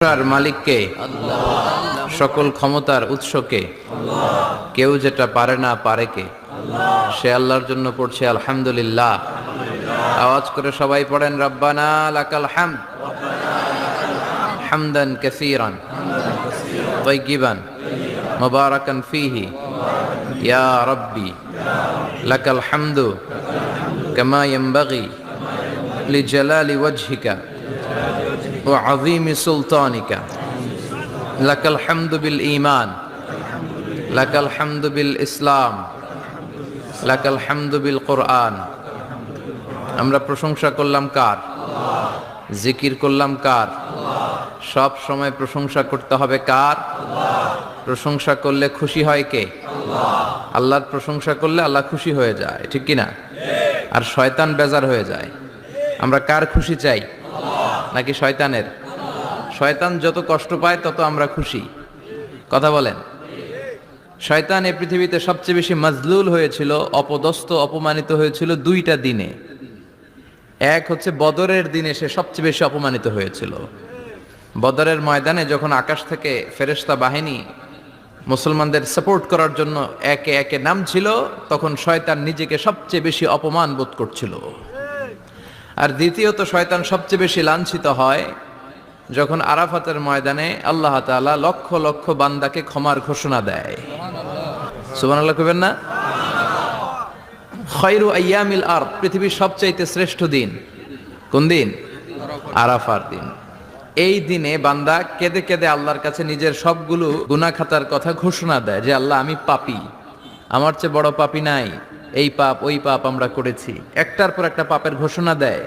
ক্ষমতার মালিককে, সকল ক্ষমতার উৎসকে, কেউ যেটা পারে না পারে কে? সে আল্লাহর জন্য পড়ছে আলহামদুলিল্লাহ। আওয়াজ করে সবাই পড়েন, রব্বানা লাকাল হাম হামদান কাসীরান তৈগিবান মুবারাকান ফিহি ইয়া রব্বি লাকাল হামদু কামা ইয়ানবাগি লিজালালি ওয়াজহিকা وعظيم سلطانك لك الحمد بالإيمان لك الحمد بالإسلام لك الحمد بالقرآن আমরা প্রশংসা করলাম কার জিকির করলাম কার সব সময় প্রশংসা করতে হবে কার প্রশংসা করলে খুশি হয় কে আল্লাহর প্রশংসা করলে আল্লাহ খুশি হয়ে যায় ঠিক কি না আর শয়তান বেজার হয়ে যায় আমরা কার খুশি চাই নাকি শয়তানের? শয়তান যত কষ্ট পায়, তত আমরা খুশি। কথা বলেন। শয়তান এই পৃথিবীতে সবচেয়ে বেশি মজলুল হয়েছিল, অপদস্থ, অপমানিত হয়েছিল দুইটা দিনে। এক হচ্ছে বদরের দিনে সে সবচেয়ে বেশি অপমানিত হয়েছিল। বদরের ময়দানে যখন আকাশ থেকে ফেরেশতা বাহিনী মুসলমানদের সাপোর্ট করার জন্য একে একে নামছিল, তখন শয়তান নিজেকে সবচেয়ে বেশি অপমান বোধ করছিল। আর দ্বিতীয়ত শয়তান সবচেয়ে বেশি লাঞ্ছিত হয় যখন আরাফাতের ময়দানে আল্লাহ তাআলা লক্ষ লক্ষ বান্দাকে ক্ষমার ঘোষণা দেয়। সুবহানাল্লাহ কইবেন না? খয়রু আইয়ামিল আর পৃথিবীর সবচাইতে শ্রেষ্ঠ দিন। কোন দিন? আরাফার দিন। এই দিনে বান্দা কেঁদে কেঁদে আল্লাহর কাছে নিজের সবগুলো গুনাহ খাতার কথা ঘোষণা দেয় যে, আল্লাহ, আমি পাপী। আমার চেয়ে বড় পাপি নাই। এই পাপ, ওই পাপ আমরা করেছি। একটার পর একটা পাপের ঘোষণা দেয়।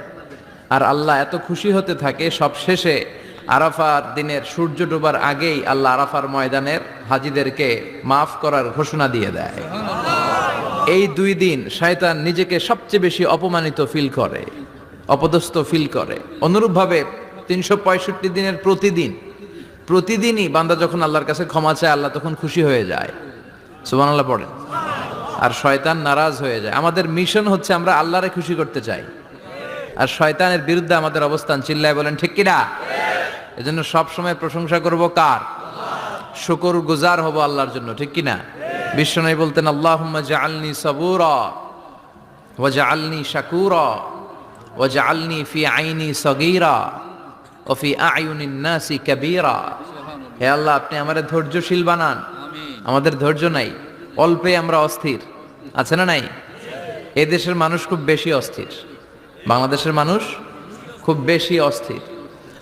আর আল্লাহ এত খুশি হতে থাকে, সব শেষে আরাফার দিনের সূর্য ডোবার আগেই আল্লাহ আরাফার ময়দানের হাজিদেরকে মাফ করার ঘোষণা দিয়ে দেয়। এই দুই দিন শয়তান নিজেকে সবচেয়ে বেশি অপমানিত ফিল করে, অপদস্থ ফিল করে। অনুরূপভাবে তিনশো পঁয়ষট্টি দিনের প্রতিদিন, প্রতিদিনই বান্দা যখন আল্লাহর কাছে ক্ষমা চায়, আল্লাহ তখন খুশি হয়ে যায়। সুবান আল্লাহ পড়েন। আর শয়তান নারাজ হয়ে যায়। আমাদের মিশন হচ্ছে আমরা আল্লাহরে খুশি করতে চাই। আর শয়তানের বিরুদ্ধে আমাদের অবস্থান চিল্লায় বলেন ঠিক কিনা? এজন্য সব সময় প্রশংসা করব কার? শুকর গুজার হব আল্লাহর জন্য ঠিক কিনা? বিশ্বনবী বলতেন আল্লাহুম্মা জাআলনি সাবুরা ওয়া জাআলনি শাকুরা ওয়া জাআলনি ফি আইনি সগীরা ও ফি আয়ুনিন নাসি কাবীরা। হে আল্লাহ আপনি আমাদের ধৈর্যশীল বানান। আমাদের ধৈর্য নাই। অল্পে আমরা অস্থির। আছে না নাই? এ দেশের মানুষ খুব বেশি অস্থির। বাংলাদেশের মানুষ খুব বেশি অস্থির।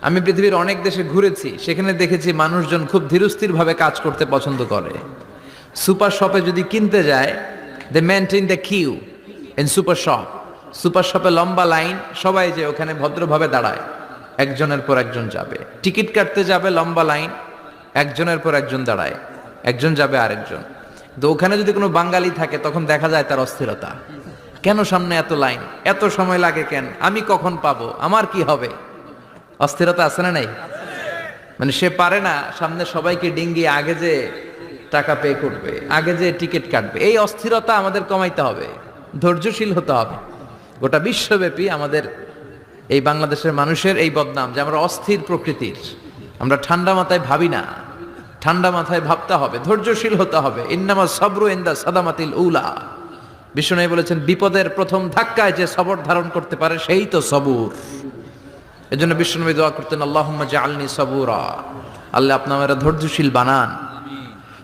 আমি পৃথিবীর অনেক দেশে ঘুরেছি, সেখানে দেখেছি মানুষজন খুব ধীরস্থিরভাবে কাজ করতে পছন্দ করে। সুপার শপে যদি কিনতে যায় they maintain the queue in super shop super শপে লম্বা লাইন, সবাই যে ওখানে ভদ্রভাবে দাঁড়ায়। একজনের পর একজন যাবে। টিকিট কাটতে যাবে লম্বা লাইন, একজনের পর একজন দাঁড়ায়। একজন যাবে আরেকজন। তো ওখানে যদি কোনো বাঙালি থাকে, তখন দেখা যায় তার অস্থিরতা। কেন সামনে এত লাইন? এত সময় লাগে কেন? আমি কখন পাবো? আমার কি হবে? অস্থিরতা আছে না নাই? মানে সে পারে না, সামনে সবাইকে ডিঙ্গি আগে যে টাকা পে করবে, আগে যে টিকিট কাটবে, এই অস্থিরতা আমাদের কমাইতে হবে, ধৈর্যশীল হতে হবে। গোটা বিশ্বব্যাপী আমাদের এই বাংলাদেশের মানুষের এই বদনাম যে আমরা অস্থির প্রকৃতির, আমরা ঠান্ডা মাথায় ভাবি না। ঠান্ডা মাথায় ভাবতে হবে, ধৈর্যশীল হতে হবে। ইন্নামা সবরু ইন্দা সাদামাতিল উলা। বিষ্ণু বলেছেন, বিপদের প্রথম ধাক্কায় যে সবর ধারণ করতে পারে সেই তো সবুর। এজন্য বিষ্ণুনবী দোয়া করতেন, আল্লাহুম্মা জাআলনি সাবুরা। আল্লাহ আপনি আমার ধৈর্যশীল বানান।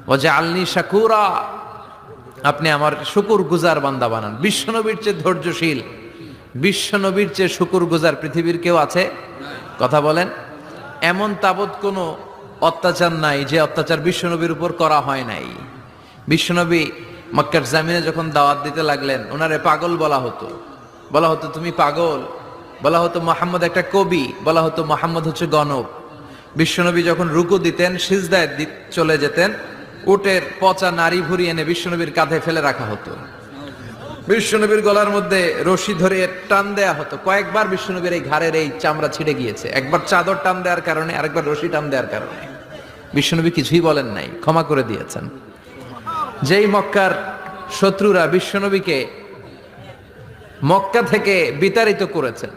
ওয়া জাআলনি শাকুরা। আপনি আমার শুকুর গুজার বান্দা বানান। বিশ্বনবীর চেয়ে ধৈর্যশীল। বিশ্বনবীর চেয়ে শুকুর গুজার পৃথিবীর কেউ আছে? কথা বলেন। এমন তাবৎ কোনো অত্যাচার নাই, যে অত্যাচার বিশ্বনবীর উপর করা হয় নাই। বিশ্বনবী মক্কার জামিনে যখন দাওয়াত দিতে লাগলেন ওনারে পাগল বলা হতো। বলা হতো, তুমি পাগল? বলা হতো, মোহাম্মদ একটা কবি। বলা হতো, মোহাম্মদ হচ্ছে গণব বিশ্বনবী যখন রুকু দিতেন, সিজদায় চলে যেতেন, উটের পচা নারী ভুরি এনে বিশ্বনবীর কাঁধে ফেলে রাখা হতো। বিশ্বনবীর গলার মধ্যে রশি ধরে টান দেয়া হতো। কয়েকবার বিশ্বনবীর এই ঘাড়ের এই চামড়া ছিঁড়ে গিয়েছে। একবার চাদর টান দেওয়ার কারণে, আরেকবার রশি টান দেওয়ার কারণে। বিশ্বনবী কিছুই বলেন নাই, ক্ষমা করে দিয়েছেন। যেই মক্কার শত্রুরা বিশ্বনবীকে মক্কা থেকে বিতাড়িত করেছেন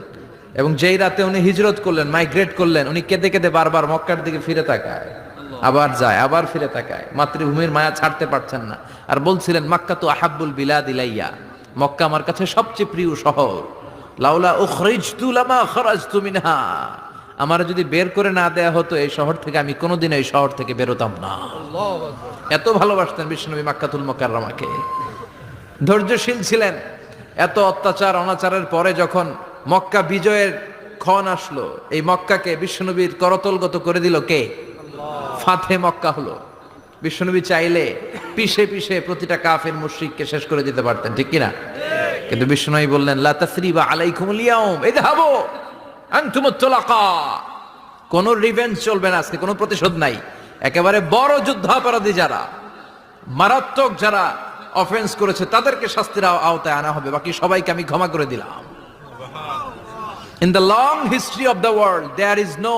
এবং যেই রাতে উনি হিজরত করলেন, মাইগ্রেট করলেন, উনি কেঁদে কেঁদে বারবার মক্কার দিকে ফিরে তাকায়, আবার যায়, আবার ফিরে তাকায়। মাতৃভূমির মায়া ছাড়তে পারছেন না। আর বলছিলেন, মাক্কা তো আহাব্বুল বিলাদ ইলাইয়া মক্কা আমার কাছে সবচেয়ে প্রিয় শহর। লাউলা উখরিজতু লামা খরাজতু মিনহা। আমার যদি বের করে না দেয়া হতো এই শহর থেকে, আমি কোনোদিন এই শহর থেকে বেরোতাম না। এত ভালোবাসতেন বিষ্ণুনবী মাক্কাতুল মোকাররমাকে। ধৈর্যশীল ছিলেন। এত অত্যাচার অনাচারের পরে যখন মক্কা বিজয়ের ক্ষণ আসলো, এই মক্কাকে বিশ্বনবীর করতলগত করে দিল কে? ফাতে মক্কা হলো। বিশ্বনবী চাইলে পিষে পিষে প্রতিটা কাফের মুশরিককে শেষ করে দিতে পারতেন, ঠিক কিনা? কিন্তু বিশ্বনবী বললেন, লা তাসরিবা আলাইকুমুল ইয়াউম ইযহাবু আনতুমুত তুলাকা কোন রিভেঞ্জ চলবে না আজকে কোনো প্রতিশোধ নাই একেবারে বড় যুদ্ধাপরাধী যারা মারাত্মক যারা অফেন্স করেছে তাদেরকে শাস্তির আওতায় আনা হবে বাকি সবাইকে আমি ক্ষমা করে দিলাম In the long history of the world, there is no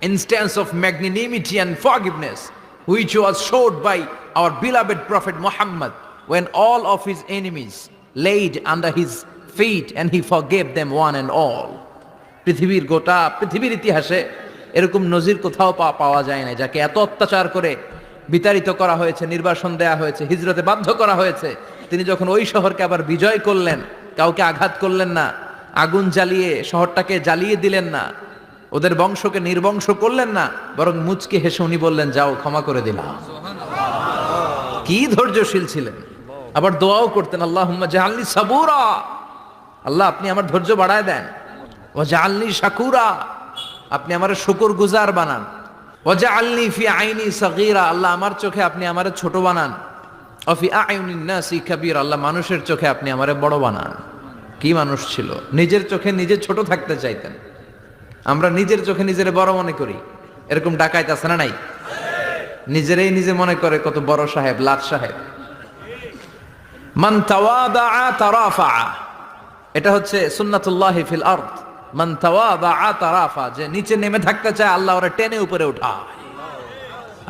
instance of magnanimity and forgiveness which was showed by our beloved Prophet Muhammad when all of his enemies laid under his feet and he forgave them one and all. পৃথিবীর গোটা পৃথিবীর ইতিহাসে এরকম নজির কোথাও পাওয়া যায় না যাকে এত অত্যাচার করে বিতাড়িত করা হয়েছে, নির্বাসন দেয়া হয়েছে, হিজরতে বাধ্য করা হয়েছে। তিনি যখন ওই শহরকে আবার বিজয় করলেন, কাউকে আঘাত করলেন না, আগুন জ্বালিয়ে শহরটাকে জ্বালিয়ে দিলেন না, ওদের বংশকে নির্বংশ করলেন না, বরং মুচকে হেসে উনি বললেন, যাও, ক্ষমা করে দিলাম। কি ধৈর্যশীল ছিলেন। আবার দোয়াও করতেন আল্লাহ আল্লাহ, আপনি আমার ধৈর্য বাড়ায় দেন। ও জাহাল্লি শাকুরা, আপনি আমার শুকুর গুজার বানান। ও জাহাল্লি ফি আইনি সগীরা, আল্লাহ আমার চোখে আপনি আমারে ছোট বানান। অফি আইনিন নাসি কাবীর, আল্লাহ মানুষের চোখে আপনি আমার বড় বানান। কি মানুষ ছিল? নিজের চোখে নিজে ছোট থাকতে চাইতেন। আমরা নিজের চোখে নিজের বড় মনে করি। এরকম ডাকাইত আছে না নাই? নিজেরাই নিজে মনে করে কত বড় সাহেব, লাট সাহেব। মান তাওয়াদা তারাফা, এটা হচ্ছে সুন্নাতুল্লাহি ফিল আরদ। যে নিচে নেমে থাকতে চায়, আল্লাহ ওরা টেনে উপরে উঠায়।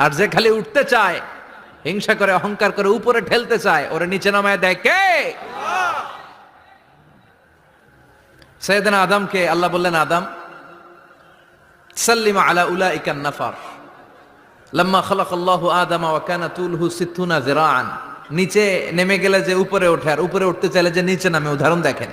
আর যে খালি উঠতে চায়, হিংসা করে, অহংকার করে উপরে ঠেলতে চায়, ওরা নিচে নামায় দেয় কে? আদমকে আল্লাহ বললেন, আদম, সাল্লিমা আলা উলাইকান নাফার। লম্মা খলক আল্লাহ আদামা ওয়াকানা তুলহু সিদ্ধুনা জিরাআন নিচে নেমে গেলে যে উপরে ওঠে, আর উপরে উঠতে চাইলে যে নিচে নামে, উদাহরণ দেখেন।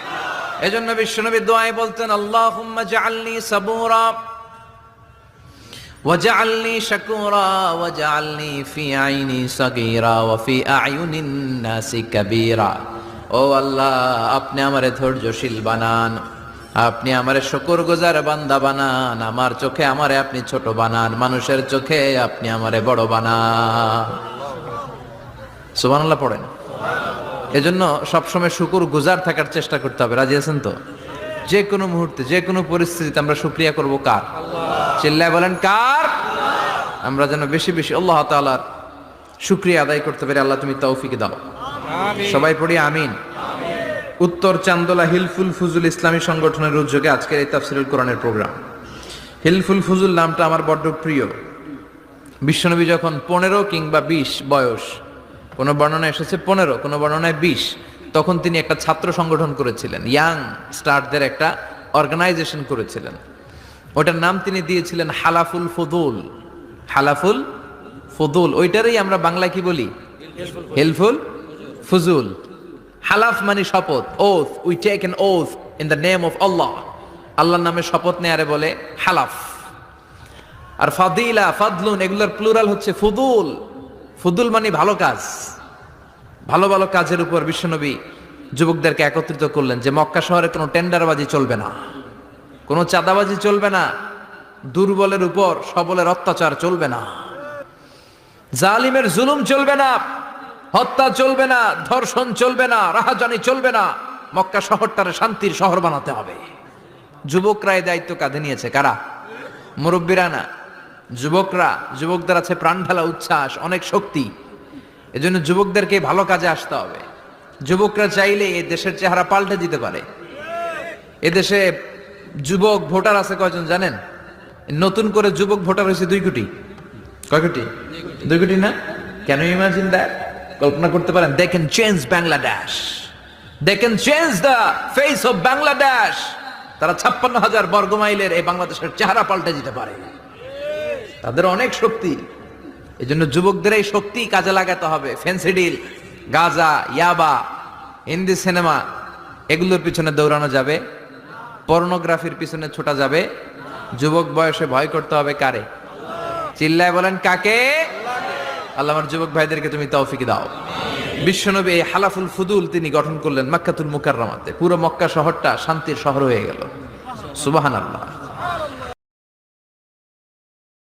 এজন্য বিশ্বনবী দোয়ায় বলতেন আল্লাহুম্মা জাআলনি সাবুরা وجعلني شكورا وجعلني في عيني صغيرا وفي أعين الناس كبيرا ও আল্লাহ আপনি আমারে ধৈর্যশীল বানান আপনি আমারে শকর গোজার বান্দা বানান আমার চোখে আমারে আপনি ছোট বানান মানুষের চোখে আপনি আমারে বড় বানান সুবহানাল্লাহ পড়েন এজন্য সবসময় শুকুর গুজার থাকার চেষ্টা করতে হবে। রাজি আছেন তো? যে কোনো মুহূর্তে যে কোনো পরিস্থিতিতে আমরা শুক্রিয়া করব কার? চিল্লায় বলেন কার? আমরা যেন বেশি বেশি আল্লাহ তাআলার শুক্রিয়া আদায় করতে পারি। আল্লাহ তুমি তৌফিক দাও। সবাই পড়ি আমিন। উত্তর চান্দোলা হিলফুল ফুজুল ইসলামী সংগঠনের উদ্যোগে আজকের এই তাফসিরুল কোরআনের প্রোগ্রাম। হিলফুল ফুজুল নামটা আমার বড্ড প্রিয়। বিশ্বনবী যখন পনেরো কিংবা বিশ বয়স কোনো বর্ণনায় এসেছে পনেরো, কোনো বর্ণনায় বিশ। তখন তিনি একটা ছাত্র সংগঠন করেছিলেন, ইয়াং স্টারদের একটা অর্গানাইজেশন করেছিলেন। ওটার নাম তিনি দিয়েছিলেন হালাফুল ফদুল। হালাফুল ফদুল, ওইটারই আমরা বাংলায় কি বলি? হেলফুল ফুজুল। হালাফ মানে শপথ oath we take an oath in the name of Allah আল্লাহর নামে শপথ নেয়ারে বলে হালাফ। আর ফাদিলা, ফাদলুন, এগুলোর প্লুরাল হচ্ছে ফুদুল। ফুদুল মানে ভালো কাজ। ভালো ভালো কাজের উপর বিশ্বনবী যুবকদেরকে একত্রিত করলেন যে মক্কা শহরে কোনো টেন্ডারবাজি চলবে না। কোনো চাঁদাবাজি চলবে না। দুর্বলের উপর সবলের অত্যাচার চলবে না। জালিমের জুলুম চলবে না। হত্যা চলবে না। ধর্ষণ চলবে না। রাহাজানি চলবে না। মক্কা শহরটারে শান্তির শহর বানাতে হবে। যুবকরা এই দায়িত্ব কাঁধে নিয়েছে কারা? মুরব্বীরা না। যুবকরা, যুবকদের আছে প্রাণ ঢালা উচ্ছ্বাস, অনেক শক্তি। এজন্য যুবকদেরকে ভালো কাজে আসতে হবে। যুবকরা চাইলে এই দেশের চেহারা পাল্টে দিতে পারে। এদেশে যুবক ভোটার আছে কয়জন জানেন? নতুন করে যুবক ভোটার হয়েছে দুই কোটি। কয় কোটি? দুই কোটি না? কেন ইমাজিন দ্যাট কল্পনা করতে পারেন they can change Bangladesh they can change the face of Bangladesh তারা ছাপ্পান্ন হাজার বর্গ মাইলের এই বাংলাদেশের চেহারা পাল্টে দিতে পারে। তাদের অনেক শক্তি। এই জন্য যুবকদের এই শক্তি কাজে লাগাতে হবে। ফেন্সিডিল, গাজা, ইয়াবা, হিন্দি সিনেমা, এগুলোর পিছনে দৌড়ানো যাবে। পর্নোগ্রাফির পিছনে ছোটা যাবে। যুবক বয়সে ভয় করতে হবে কারে? চিল্লায় বলেন, কাকে? আল্লাহ আমার যুবক ভাইদেরকে তুমি তৌফিক দাও। বিশ্বনবী এই হালাফুল ফুদুল তিনি গঠন করলেন মক্কাতুল মুকাররমাতে। পুরো মক্কা শহরটা শান্তির শহর হয়ে গেল। সুবাহান আল্লাহ